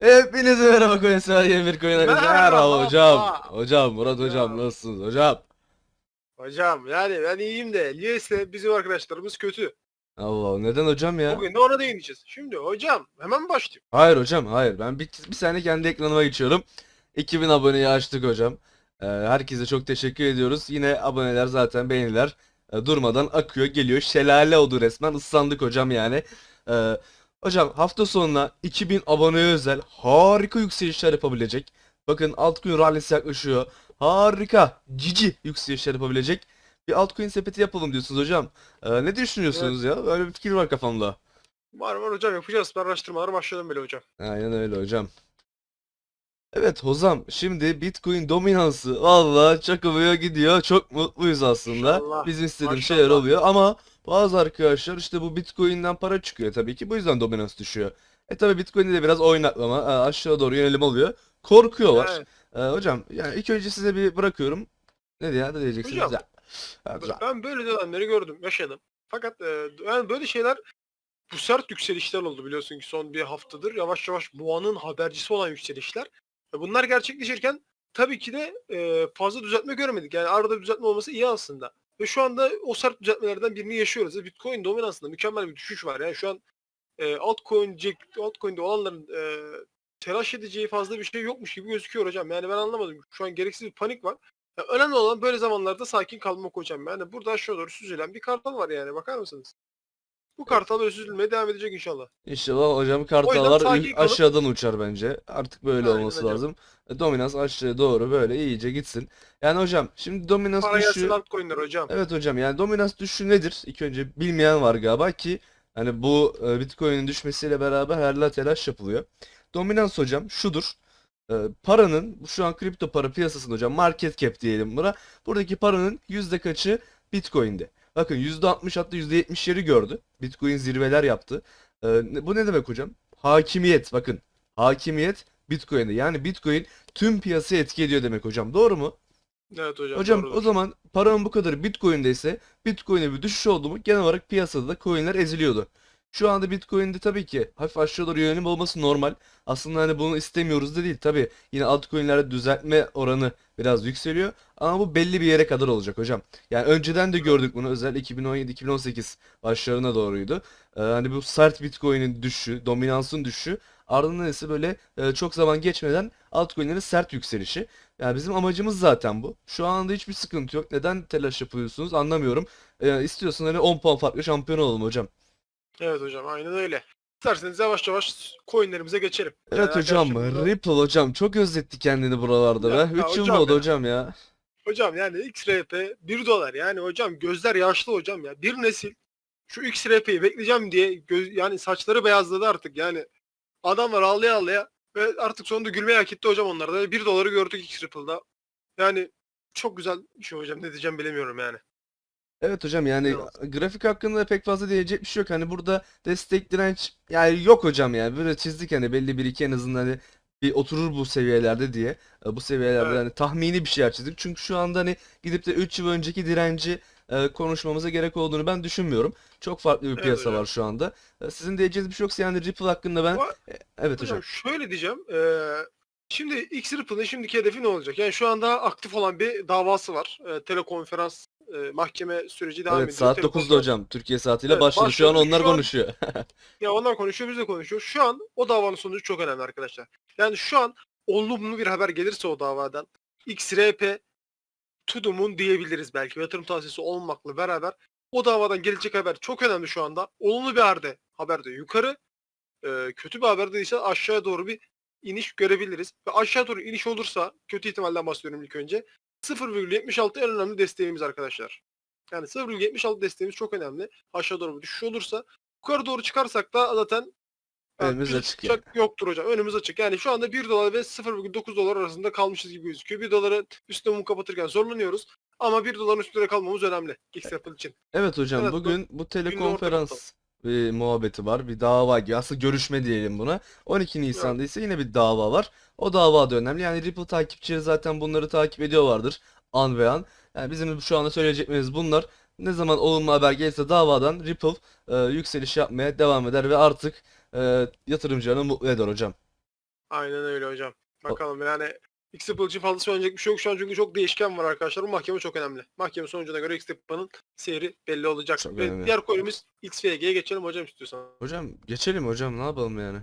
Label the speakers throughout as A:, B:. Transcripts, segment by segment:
A: Hepinize merhaba Koyun Sever yeni bir Koyun Merhaba,
B: Merhaba.
A: hocam. Hocam Murat hocam nasılsınız hocam?
B: Hocam yani ben iyiyim de Liyes'le bizim arkadaşlarımız kötü.
A: Allah neden hocam ya?
B: Bugün de ona değineceğiz. Şimdi hocam hemen başlayayım?
A: Hayır hocam hayır ben bir, bir saniye kendi ekranıma geçiyorum. 2000 aboneyi açtık hocam. Ee, herkese çok teşekkür ediyoruz. Yine aboneler zaten beğeniler e, durmadan akıyor geliyor. Şelale oldu resmen ıslandık hocam yani. Ee, hocam hafta sonuna 2000 aboneye özel harika yükselişler yapabilecek. Bakın altcoin rallisi yaklaşıyor. Harika cici yükselişler yapabilecek bir altcoin sepeti yapalım diyorsunuz hocam. Ee, ne düşünüyorsunuz ya? Böyle bir fikir var kafamda.
B: Var var hocam yapacağız. Ben araştırmalara başladım bile hocam.
A: Aynen öyle hocam. Evet hocam şimdi Bitcoin dominansı valla çakılıyor gidiyor. Çok mutluyuz aslında.
B: Maşallah,
A: Bizim istediğim şeyler oluyor ama bazı arkadaşlar işte bu Bitcoin'den para çıkıyor tabii ki. Bu yüzden dominans düşüyor. E tabii Bitcoin'de de biraz oynaklama e, aşağı doğru yönelim oluyor. Korkuyorlar.
B: Evet.
A: E, hocam yani ilk önce size bir bırakıyorum. Ne diye ne diyeceksiniz?
B: Hocam,
A: Ya.
B: Ben böyle dönemleri gördüm, yaşadım. Fakat e, yani böyle şeyler bu sert yükselişler oldu biliyorsun ki son bir haftadır. Yavaş yavaş boğanın habercisi olan yükselişler. E, Bunlar gerçekleşirken tabii ki de e, fazla düzeltme göremedik. Yani arada düzeltme olması iyi aslında. Ve şu anda o sert düzeltmelerden birini yaşıyoruz. Ve Bitcoin dominansında mükemmel bir düşüş var. Yani şu an e, altcoin'cik, altcoin'de olanların e, telaş edeceği fazla bir şey yokmuş gibi gözüküyor hocam. Yani ben anlamadım. Şu an gereksiz bir panik var. Ya önemli olan böyle zamanlarda sakin kalmak hocam. Yani burada aşağı doğru süzülen bir kartal var yani bakar mısınız? Bu kartal böyle süzülmeye devam edecek inşallah.
A: İnşallah hocam kartallar
B: sakin
A: aşağıdan uçar bence. Artık böyle
B: Aynen
A: olması
B: hocam.
A: lazım. E, Dominans aşağıya doğru böyle iyice gitsin. Yani hocam şimdi dominans
B: Para gelsin
A: düşüyor.
B: altcoin'ler hocam.
A: Evet hocam yani dominans düşüşü nedir? İlk önce bilmeyen var galiba ki hani bu e, Bitcoin'in düşmesiyle beraber her telaş yapılıyor. Dominans hocam şudur. E, paranın şu an kripto para piyasasında hocam market cap diyelim buna. Buradaki paranın yüzde kaçı Bitcoin'de. Bakın %60 hatta %70'leri gördü. Bitcoin zirveler yaptı. E, ne- bu ne demek hocam? Hakimiyet bakın. Hakimiyet Bitcoin'de. Yani Bitcoin tüm piyasayı etki ediyor demek hocam. Doğru mu?
B: Evet hocam.
A: Hocam
B: doğrudur.
A: o zaman paranın bu kadarı Bitcoin'deyse Bitcoin'e bir düşüş oldu mu genel olarak piyasada da coin'ler eziliyordu. Şu anda Bitcoin'de tabii ki hafif aşağı doğru yönelim olması normal. Aslında hani bunu istemiyoruz da değil. Tabii yine altcoin'lerde düzeltme oranı biraz yükseliyor. Ama bu belli bir yere kadar olacak hocam. Yani önceden de gördük bunu özel 2017-2018 başlarına doğruydu. Ee, hani bu sert Bitcoin'in düşüşü, dominansın düşüşü ardından ise böyle e, çok zaman geçmeden altcoin'lerin sert yükselişi. Yani bizim amacımız zaten bu. Şu anda hiçbir sıkıntı yok. Neden telaş yapıyorsunuz anlamıyorum. Ee, istiyorsan hani 10 puan farklı şampiyon olalım hocam.
B: Evet hocam aynen öyle. İsterseniz yavaş yavaş coin'lerimize geçelim.
A: Evet
B: Yani
A: hocam. Ripple hocam çok özletti kendini buralarda
B: Ya-
A: be.
B: ya
A: 3 yıl oldu
B: ya.
A: hocam ya?
B: Hocam yani XRP 1 dolar yani hocam gözler yaşlı hocam ya. Bir nesil şu XRP'yi bekleyeceğim diye göz, yani saçları beyazladı artık yani. Adamlar ağlaya ağlaya ve artık sonunda gülmeye hak etti hocam onlar da. 1 doları gördük XRP'da. Yani çok güzel bir şey hocam ne diyeceğim bilemiyorum yani.
A: Evet hocam yani grafik hakkında pek fazla diyecek bir şey yok. Hani burada destek direnç yani yok hocam yani. Böyle çizdik hani belli bir iki en azından hani bir oturur bu seviyelerde diye. E, Bu seviyelerde
B: Evet.
A: hani tahmini bir şeyler çizdik. Çünkü şu anda hani gidip de 3 yıl önceki direnci e, konuşmamıza gerek olduğunu ben düşünmüyorum. Çok farklı bir
B: Evet
A: piyasa
B: hocam.
A: var şu anda. E, Sizin diyeceğiniz bir şey yoksa yani Ripple hakkında ben E, evet
B: Hocam
A: hocam.
B: şöyle diyeceğim. eee, şimdi XRP'nin şimdiki hedefi ne olacak? Yani şu anda aktif olan bir davası var. Eee, telekonferans eee, mahkeme süreci devam
A: Evet
B: ediyor.
A: saat 9'da
B: Telekonferans-
A: hocam. Türkiye saatiyle
B: Evet,
A: başladı. Şu an onlar
B: Şu an-
A: konuşuyor.
B: Ya onlar konuşuyor biz de konuşuyoruz. Şu an o davanın sonucu çok önemli arkadaşlar. Yani şu an olumlu bir haber gelirse o davadan XRP moon diyebiliriz belki. Yatırım tavsiyesi olmakla beraber o davadan gelecek haber çok önemli şu anda. Olumlu bir haberde, haberde yukarı, e, kötü bir haberde ise aşağıya doğru bir iniş görebiliriz. Ve aşağı doğru iniş olursa, kötü ihtimalden bahsediyorum ilk önce, 0,76 en önemli desteğimiz arkadaşlar. Yani 0,76 desteğimiz çok önemli. Aşağı doğru bir düşüş olursa yukarı doğru çıkarsak da zaten yani
A: Önümüz
B: bizi
A: açık
B: tutacak yoktur hocam. Önümüz açık. Yani şu anda 1 dolar ve 0,9 dolar arasında kalmışız gibi gözüküyor. 1 doların üstüne mum kapatırken zorlanıyoruz. Ama 1 doların üstüne kalmamız önemli. XRP için.
A: Evet hocam
B: Evet, bu-
A: bugün bu telekonferans bir muhabbeti var. Bir dava gibi. Aslında görüşme diyelim buna. 12 Nisan'da ise yine bir dava var. O dava da önemli. Yani Ripple takipçileri zaten bunları takip ediyorlardır. An ve an. Yani bizim şu anda söyleyeceklerimiz bunlar. Ne zaman olumlu haber gelirse davadan Ripple e, yükseliş yapmaya devam eder ve artık e, yatırımcılarını mutlu eder hocam.
B: Aynen öyle hocam. Bakalım yani X-Ripple için fazla söylenecek bir şey yok şu an çünkü çok değişken var arkadaşlar. Bu mahkeme çok önemli. Mahkeme sonucuna göre X-Ripple'ın seyri belli olacak.
A: Çok
B: Ve
A: önemli.
B: diğer coin'imiz XVG'ye geçelim hocam istiyorsan.
A: Hocam geçelim hocam ne yapalım yani.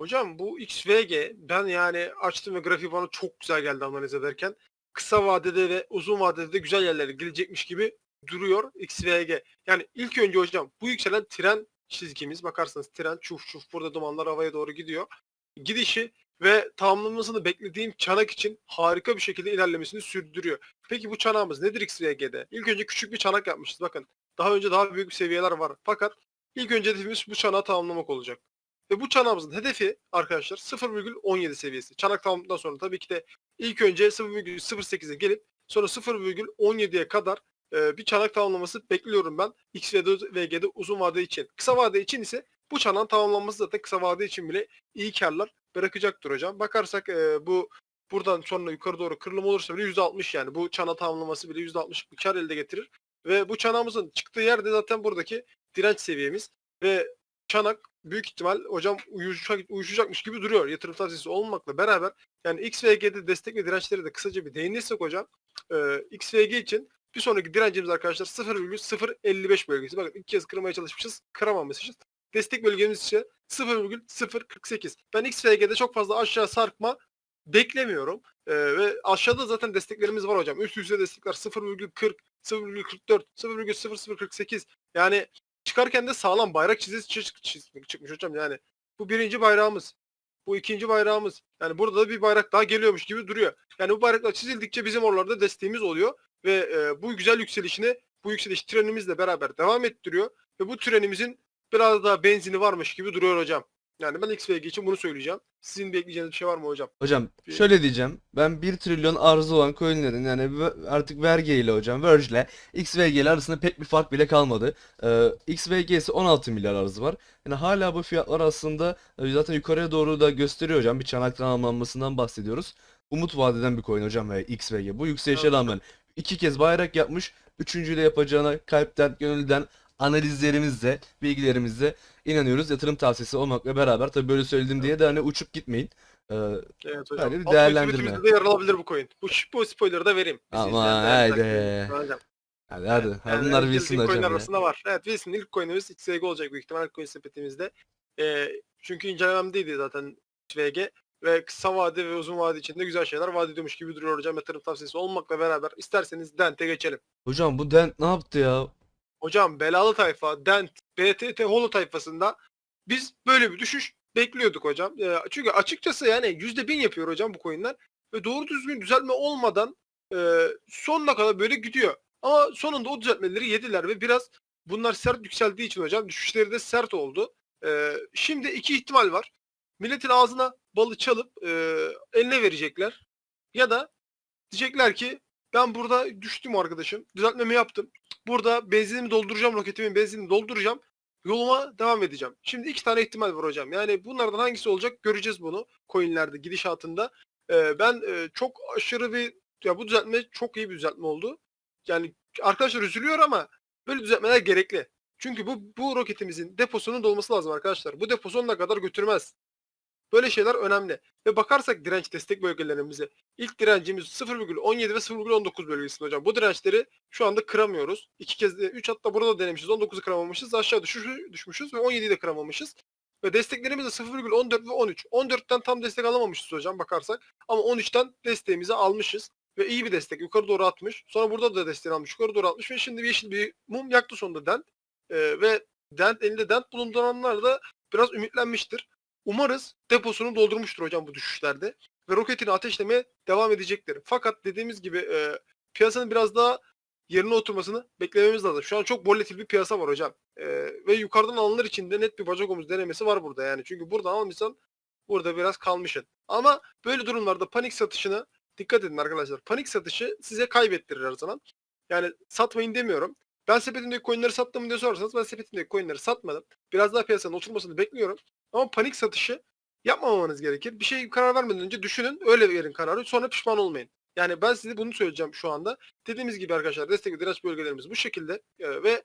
B: Hocam bu XVG ben yani açtım ve grafiği bana çok güzel geldi analiz ederken. Kısa vadede ve uzun vadede de güzel yerlere gelecekmiş gibi duruyor XVG. Yani ilk önce hocam bu yükselen tren çizgimiz bakarsanız tren çuf çuf burada dumanlar havaya doğru gidiyor. Gidişi ve tamamlanmasını beklediğim çanak için harika bir şekilde ilerlemesini sürdürüyor. Peki bu çanağımız nedir XVG'de? İlk önce küçük bir çanak yapmışız bakın. Daha önce daha büyük seviyeler var. Fakat ilk önce hedefimiz bu çanağı tamamlamak olacak. Ve bu çanağımızın hedefi arkadaşlar 0,17 seviyesi. Çanak tamamladıktan sonra tabii ki de ilk önce 0,08'e gelip sonra 0,17'ye kadar e, bir çanak tamamlaması bekliyorum ben X ve VG'de uzun vade için. Kısa vade için ise bu çanağın tamamlanması zaten kısa vade için bile iyi karlar bırakacaktır hocam. Bakarsak e, bu buradan sonra yukarı doğru kırılım olursa bile %60 yani bu çana tamamlaması bile %60 bir kar elde getirir. Ve bu çanağımızın çıktığı yerde zaten buradaki direnç seviyemiz ve çanak büyük ihtimal hocam uyuşacak, uyuşacakmış gibi duruyor yatırım tavsiyesi olmamakla beraber. Yani XVG'de destek ve dirençleri de kısaca bir değinirsek hocam e, XVG için bir sonraki direncimiz arkadaşlar 0,055 bölgesi. Bakın ilk kez kırmaya çalışmışız, kıramamışız. Destek bölgemiz ise 0,048. Ben XVG'de çok fazla aşağı sarkma beklemiyorum. Ee, ve aşağıda zaten desteklerimiz var hocam. Üst üste destekler 0,40, 0,44, 0,0048. Yani çıkarken de sağlam bayrak çizgisi çiz- çiz- çıkmış hocam. Yani bu birinci bayrağımız. Bu ikinci bayrağımız. Yani burada da bir bayrak daha geliyormuş gibi duruyor. Yani bu bayraklar çizildikçe bizim oralarda desteğimiz oluyor. Ve e, bu güzel yükselişini bu yükseliş trenimizle beraber devam ettiriyor. Ve bu trenimizin biraz daha benzini varmış gibi duruyor hocam. Yani ben XVG için bunu söyleyeceğim. Sizin bekleyeceğiniz bir şey var mı hocam?
A: Hocam
B: Bir-
A: şöyle diyeceğim. Ben 1 trilyon arzı olan coinlerin yani ve- artık Verge ile hocam Verge ile XVG ile arasında pek bir fark bile kalmadı. Ee, XVG ise 16 milyar arzı var. Yani hala bu fiyatlar aslında e, zaten yukarıya doğru da gösteriyor hocam. Bir çanak tamamlanmasından bahsediyoruz. Umut vadeden bir coin hocam ve XVG. Bu yükselişe
B: Evet.
A: rağmen iki kez bayrak yapmış. Üçüncüyü de yapacağına kalpten, gönülden analizlerimizle, bilgilerimizle inanıyoruz. Yatırım tavsiyesi olmakla beraber tabii böyle söyledim diye de hani uçup gitmeyin. Ee,
B: Evet hocam.
A: Böyle bir
B: Alt
A: değerlendirme.
B: de yer alabilir bu coin. Bu, bu spoiler'ı da vereyim.
A: Ama haydi. hadi hadi.
B: Yani
A: Hadi bunlar
B: coinler
A: hocam ya.
B: arasında var. Evet Wilson ilk coinimiz XVG olacak büyük ihtimal coin sepetimizde. Ee, çünkü incelememdeydi zaten XVG ve kısa vade ve uzun vade içinde güzel şeyler vaat ediyormuş gibi duruyor hocam yatırım tavsiyesi olmakla beraber isterseniz Dent'e geçelim.
A: Hocam bu Dent ne yaptı ya?
B: Hocam belalı tayfa, Dent, BTT Holo tayfasında biz böyle bir düşüş bekliyorduk hocam. Ee, çünkü açıkçası yani %1000 yapıyor hocam bu coinler ve doğru düzgün düzeltme olmadan e, sonuna kadar böyle gidiyor. Ama sonunda o düzeltmeleri yediler ve biraz bunlar sert yükseldiği için hocam düşüşleri de sert oldu. Ee, şimdi iki ihtimal var. Milletin ağzına balı çalıp e, eline verecekler. Ya da diyecekler ki ben burada düştüm arkadaşım. Düzeltmemi yaptım. Burada benzinimi dolduracağım, roketimin benzinini dolduracağım. Yoluma devam edeceğim. Şimdi iki tane ihtimal var hocam. Yani bunlardan hangisi olacak göreceğiz bunu coinlerde gidişatında. Ee, ben e, çok aşırı bir ya bu düzeltme çok iyi bir düzeltme oldu. Yani arkadaşlar üzülüyor ama böyle düzeltmeler gerekli. Çünkü bu bu roketimizin deposunun dolması lazım arkadaşlar. Bu depo sonuna kadar götürmez. Böyle şeyler önemli. Ve bakarsak direnç destek bölgelerimize ilk direncimiz 0,17 ve 0,19 bölgesinde hocam. Bu dirençleri şu anda kıramıyoruz. İki kez, 3 hatta burada denemişiz. 19'u kıramamışız. Aşağı düşüş, düşmüşüz ve 17'yi de kıramamışız. Ve desteklerimiz de 0,14 ve 13. 14'ten tam destek alamamışız hocam bakarsak. Ama 13'ten desteğimizi almışız. Ve iyi bir destek. Yukarı doğru atmış. Sonra burada da desteğini almış. Yukarı doğru atmış. Ve şimdi bir yeşil bir mum yaktı sonunda Dent. Ee, ve Dent elinde Dent bulunduranlar da biraz ümitlenmiştir. Umarız deposunu doldurmuştur hocam bu düşüşlerde. Ve roketini ateşlemeye devam edecektir. Fakat dediğimiz gibi e, piyasanın biraz daha yerine oturmasını beklememiz lazım. Şu an çok volatil bir piyasa var hocam. E, ve yukarıdan alınır için de net bir bacak omuz denemesi var burada yani. Çünkü buradan almışsan burada biraz kalmışsın. Ama böyle durumlarda panik satışına dikkat edin arkadaşlar. Panik satışı size kaybettirir her zaman. Yani satmayın demiyorum. Ben sepetimdeki coinleri sattım mı diye sorarsanız ben sepetimdeki coinleri satmadım. Biraz daha piyasanın oturmasını bekliyorum. Ama panik satışı yapmamanız gerekir. Bir şey karar vermeden önce düşünün, öyle verin kararı. Sonra pişman olmayın. Yani ben size bunu söyleyeceğim şu anda. Dediğimiz gibi arkadaşlar destek direnç bölgelerimiz bu şekilde. Ee, ve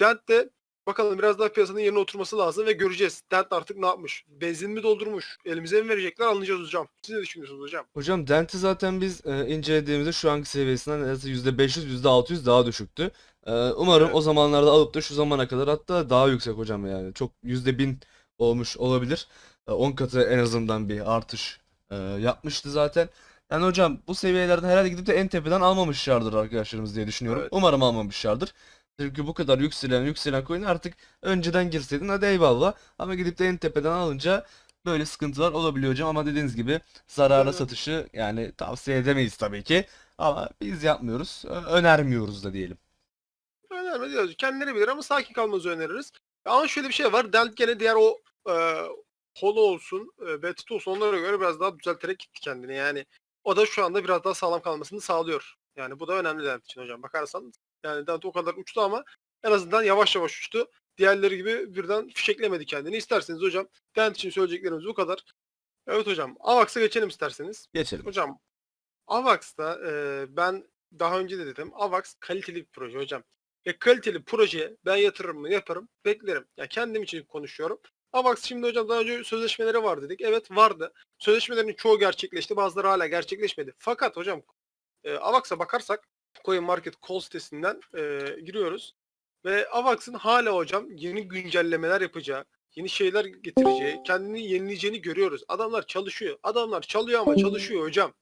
B: Dent'te Bakalım biraz daha piyasanın yerine oturması lazım ve göreceğiz. Dent artık ne yapmış? Benzin mi doldurmuş? Elimize mi verecekler? Anlayacağız hocam. Siz ne düşünüyorsunuz hocam?
A: Hocam Dent'i zaten biz e, incelediğimizde şu anki seviyesinden neredeyse %500 %600 daha düşüktü. E, umarım
B: Evet.
A: o zamanlarda alıp da şu zamana kadar hatta daha yüksek hocam yani. Çok %1000 olmuş olabilir. E, 10 katı en azından bir artış e, yapmıştı zaten. Yani hocam bu seviyelerden herhalde gidip de en tepeden almamışlardır arkadaşlarımız diye düşünüyorum.
B: Evet.
A: Umarım almamışlardır. Çünkü bu kadar yükselen yükselen coin artık önceden girseydin hadi eyvallah. Ama gidip de en tepeden alınca böyle sıkıntılar olabiliyor hocam. Ama dediğiniz gibi zarara
B: Evet.
A: satışı yani tavsiye edemeyiz tabii ki. Ama biz yapmıyoruz. Önermiyoruz da diyelim.
B: Değil. Kendileri bilir ama sakin kalmanızı öneririz. Ama şöyle bir şey var. Dent gene diğer o e, Holo olsun, e, Betit olsun onlara göre biraz daha düzelterek gitti kendini. Yani o da şu anda biraz daha sağlam kalmasını sağlıyor. Yani bu da önemli Dent için hocam. Bakarsan yani Dent o kadar uçtu ama en azından yavaş yavaş uçtu. Diğerleri gibi birden fişeklemedi kendini. İsterseniz hocam Dent için söyleyeceklerimiz bu kadar. Evet hocam. Avax'a geçelim isterseniz.
A: Geçelim.
B: Hocam Avax'ta e, ben daha önce de dedim Avax kaliteli bir proje hocam. Ve kaliteli projeye ben yatırır mı yaparım beklerim. Ya kendim için konuşuyorum. Avax şimdi hocam daha önce sözleşmeleri var dedik. Evet vardı. Sözleşmelerin çoğu gerçekleşti. Bazıları hala gerçekleşmedi. Fakat hocam e, Avax'a bakarsak Coin Market Call sitesinden e, giriyoruz. Ve Avax'ın hala hocam yeni güncellemeler yapacağı, yeni şeyler getireceği, kendini yenileyeceğini görüyoruz. Adamlar çalışıyor. Adamlar çalıyor ama çalışıyor hocam.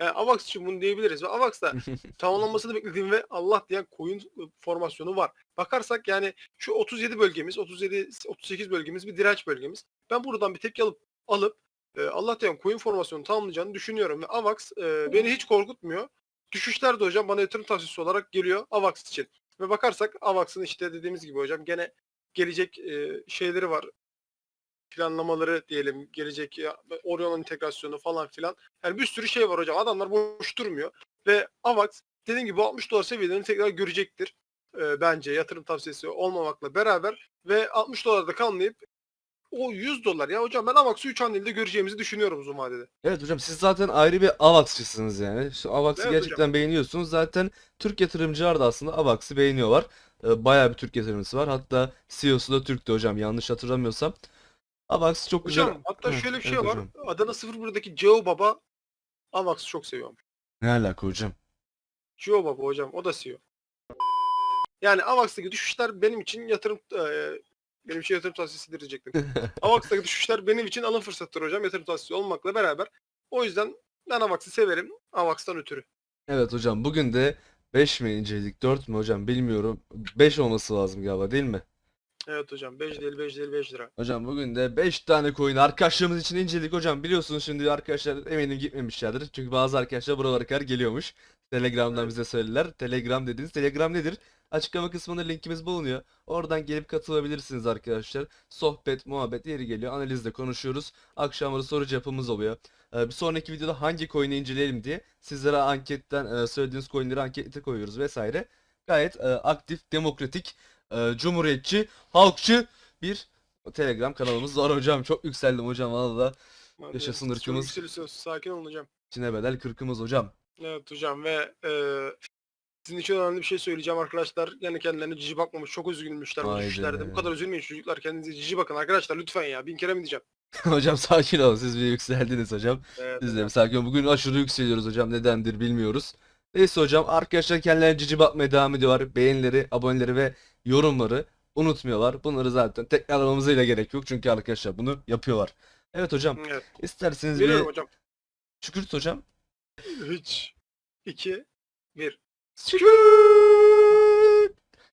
B: Yani Avax için bunu diyebiliriz. Ve Avax'ta tamamlanmasını beklediğim ve Allah diyen coin formasyonu var. Bakarsak yani şu 37 bölgemiz, 37 38 bölgemiz bir direnç bölgemiz. Ben buradan bir tepki alıp alıp e, Allah diyen coin formasyonu tamamlayacağını düşünüyorum ve Avax e, beni hiç korkutmuyor. Düşüşler de hocam bana yatırım tavsiyesi olarak geliyor Avax için. Ve bakarsak Avax'ın işte dediğimiz gibi hocam gene gelecek e, şeyleri var. Planlamaları diyelim, gelecek ya, Orion integrasyonu falan filan. Yani bir sürü şey var hocam. Adamlar boş durmuyor. Ve Avax dediğim gibi 60 dolar seviyelerini tekrar görecektir. Ee, bence yatırım tavsiyesi olmamakla beraber ve 60 dolarda kalmayıp o 100 dolar ya hocam ben Avax'ı 3 haneli göreceğimizi düşünüyorum uzun vadede.
A: Evet hocam siz zaten ayrı bir Avax'çısınız yani. Şu Avax'ı
B: Evet
A: gerçekten beğeniyorsunuz. Zaten Türk yatırımcılar da aslında Avax'ı beğeniyorlar. Ee, bayağı bir Türk yatırımcısı var. Hatta CEO'su da Türk'tü hocam yanlış hatırlamıyorsam. Avax çok güzel.
B: Hocam hatta
A: Hı,
B: şöyle bir şey
A: evet
B: var.
A: hocam.
B: Adana 01'daki Ceo Baba Avax'ı çok seviyormuş.
A: Ne alaka hocam?
B: Ceo Baba hocam o da CEO. Yani Avax'taki düşüşler benim için yatırım e, benim için yatırım tavsiyesidir diyecektim. Avax'taki düşüşler benim için alım fırsatıdır hocam yatırım tavsiyesi olmakla beraber. O yüzden ben Avax'ı severim. Avax'tan ötürü.
A: Evet hocam bugün de 5 mi inceledik 4 mü hocam bilmiyorum. 5 olması lazım galiba değil mi?
B: Evet hocam 5 değil 5 değil 5 lira.
A: Hocam bugün de 5 tane coin arkadaşlarımız için inceledik hocam. Biliyorsunuz şimdi arkadaşlar eminim gitmemişlerdir. Çünkü bazı arkadaşlar buralara kadar geliyormuş. Telegram'dan
B: Evet.
A: bize söylediler. Telegram dediniz. Telegram nedir? Açıklama kısmında linkimiz bulunuyor. Oradan gelip katılabilirsiniz arkadaşlar. Sohbet, muhabbet yeri geliyor. Analizde konuşuyoruz. Akşamları soru cevabımız oluyor. Ee, bir sonraki videoda hangi coin'i inceleyelim diye sizlere anketten e, söylediğiniz coin'leri ankete koyuyoruz vesaire. Gayet e, aktif, demokratik, e, cumhuriyetçi, halkçı bir Telegram kanalımız var hocam. Çok yükseldim hocam valla. Yaşasın ırkımız.
B: Sakin olun hocam.
A: İçine bedel kırkımız hocam.
B: Evet hocam ve e, sizin için önemli bir şey söyleyeceğim arkadaşlar. Yani kendilerine cici bakmamış. Çok üzgünmüşler bu
A: Haydi.
B: düşüşlerde. Bu kadar üzülmeyin çocuklar. Kendinize cici bakın arkadaşlar lütfen ya. Bin kere mi diyeceğim.
A: Hocam sakin olun. Siz bir yükseldiniz hocam.
B: Evet,
A: Biz de bir sakin olun. Bugün aşırı yükseliyoruz hocam. Nedendir bilmiyoruz. Neyse hocam arkadaşlar kendilerine cici bakmaya devam ediyorlar. Beğenileri, aboneleri ve yorumları unutmuyorlar. Bunları zaten tekrarlamamıza bile gerek yok. Çünkü arkadaşlar bunu yapıyorlar. Evet hocam.
B: Evet.
A: isterseniz bir
B: Veriyorum hocam.
A: şükürt hocam.
B: 3, 2, 1. Shoo!